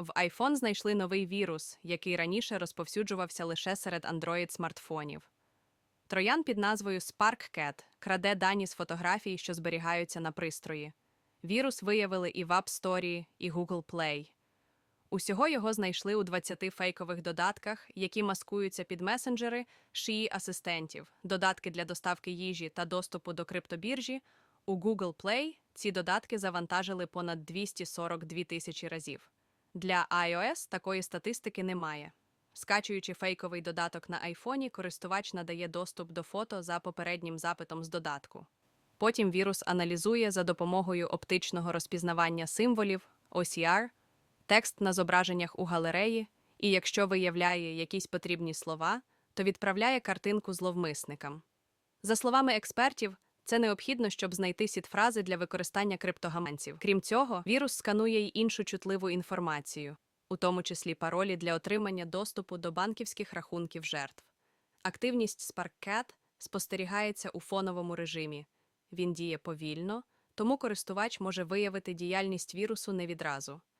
В iPhone знайшли новий вірус, який раніше розповсюджувався лише серед Android-смартфонів. Троян під назвою SparkCat краде дані з фотографій, що зберігаються на пристрої. Вірус виявили і в App Store, і Google Play. Усього його знайшли у 20 фейкових додатках, які маскуються під месенджери шиї асистентів, додатки для доставки їжі та доступу до криптобіржі. У Google Play ці додатки завантажили понад 242 тисячі разів. Для iOS такої статистики немає. Скачуючи фейковий додаток на айфоні, користувач надає доступ до фото за попереднім запитом з додатку. Потім вірус аналізує за допомогою оптичного розпізнавання символів OCR, текст на зображеннях у галереї, і якщо виявляє якісь потрібні слова, то відправляє картинку зловмисникам. За словами експертів, це необхідно, щоб знайти сітфрази для використання криптогаманців. Крім цього, вірус сканує й іншу чутливу інформацію, у тому числі паролі для отримання доступу до банківських рахунків жертв. Активність SparkCat спостерігається у фоновому режимі. Він діє повільно, тому користувач може виявити діяльність вірусу не відразу.